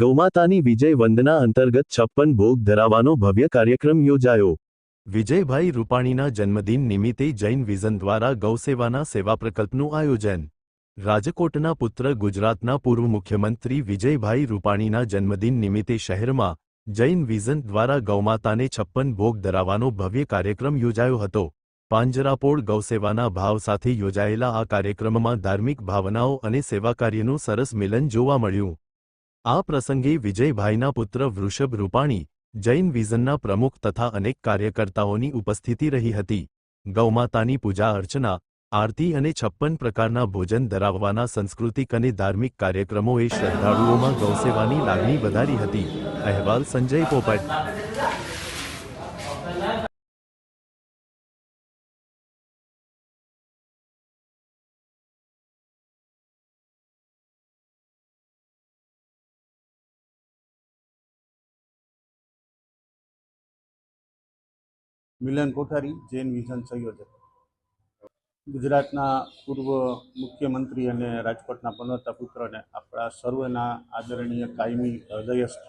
ગૌમાતાની વિજય વંદના અંતર્ગત છપ્પન ભોગ ધરાવવાનો ભવ્ય કાર્યક્રમ યોજાયો. વિજયભાઈ રૂપાણીના જન્મદિન નિમિત્તે જૈન વિઝન દ્વારા ગૌસેવાના સેવા પ્રકલ્પનું આયોજન. રાજકોટના પુત્ર ગુજરાતના પૂર્વ મુખ્યમંત્રી વિજયભાઈ રૂપાણીના જન્મદિન નિમિત્તે શહેરમાં જૈન વિઝન દ્વારા ગૌમાતાને છપ્પન ભોગ ધરાવવાનો ભવ્ય કાર્યક્રમ યોજાયો હતો. પાંજરાપોળ ગૌસેવાના ભાવ સાથે યોજાયેલા આ કાર્યક્રમમાં ધાર્મિક ભાવનાઓ અને સેવા કાર્યનું સરસ મિલન જોવા મળ્યું. આ પ્રસંગે વિજયભાઈના પુત્ર વૃષભ રૂપાણી, જૈન વિઝનના પ્રમુખ તથા અનેક કાર્યકર્તાઓની ઉપસ્થિતિ રહી હતી. ગૌમાતાની પૂજા અર્ચના, આરતી અને છપ્પન પ્રકારના ભોજન ધરાવવાના સાંસ્કૃતિક અને ધાર્મિક કાર્યક્રમોએ શ્રદ્ધાળુઓમાં ગૌસેવાની લાગણી વધારી હતી. અહેવાલ સંજય પોપટ. મિલન કોઠારી જૈન વિઝન સંયોજક. ગુજરાતના પૂર્વ મુખ્યમંત્રી અને રાજકોટના પનોતા પુત્રને આપણા સર્વના આદરણીય કાયમી હૃદયસ્થ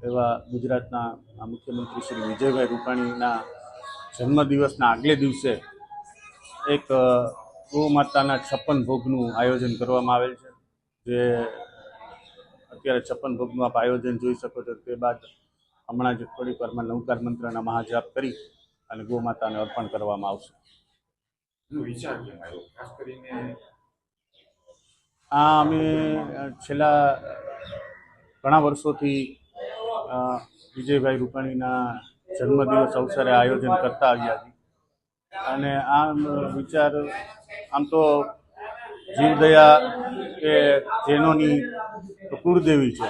એવા ગુજરાતના મુખ્યમંત્રી શ્રી વિજયભાઈ રૂપાણીના જન્મદિવસના આગલે દિવસે એક ગૌ માતાના છપ્પન ભોગનું આયોજન કરવામાં આવેલ છે. જે અત્યારે છપ્પન ભોગનું આપ આયોજન જોઈ શકો છો. તે બાદ હમણાં જ થોડીક વારમાં નવકાર મંત્રના મહાજાપ કરી અને ગોમાતાને અર્પણ કરવામાં આવશે. આ અમે છેલ્લા ઘણા વર્ષોથી વિજયભાઈ રૂપાણીના જન્મદિવસ અવસરે આયોજન કરતા આવ્યા છીએ. અને આ વિચાર આમ તો જીવદયા કે જૈનોની કુળદેવી છે.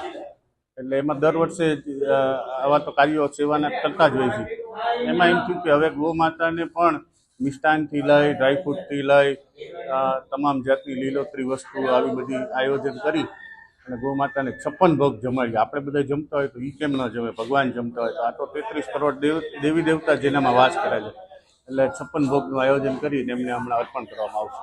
એટલે એમાં દર વર્ષે આવા તો કાર્યો સેવાના કરતા જ હોય છે. એમાં એમ થયું કે હવે ગૌ માતાને પણ મિષ્ટાનથી લઈ ડ્રાયફ્રૂટથી લઈ તમામ જાતની લીલોતરી વસ્તુ આવી બધી આયોજન કરી અને ગૌ માતાને છપ્પન ભોગ જમાડીએ આપણે બધા જમતા હોય તો એ કેમ ન જમે? ભગવાન જમતા હોય તો. આ તો તેત્રીસ કરોડ દેવ, દેવી દેવતા જેનામાં વાસ કરે છે. એટલે છપ્પન ભોગનું આયોજન કરીને એમને હમણાં અર્પણ કરવામાં આવશે.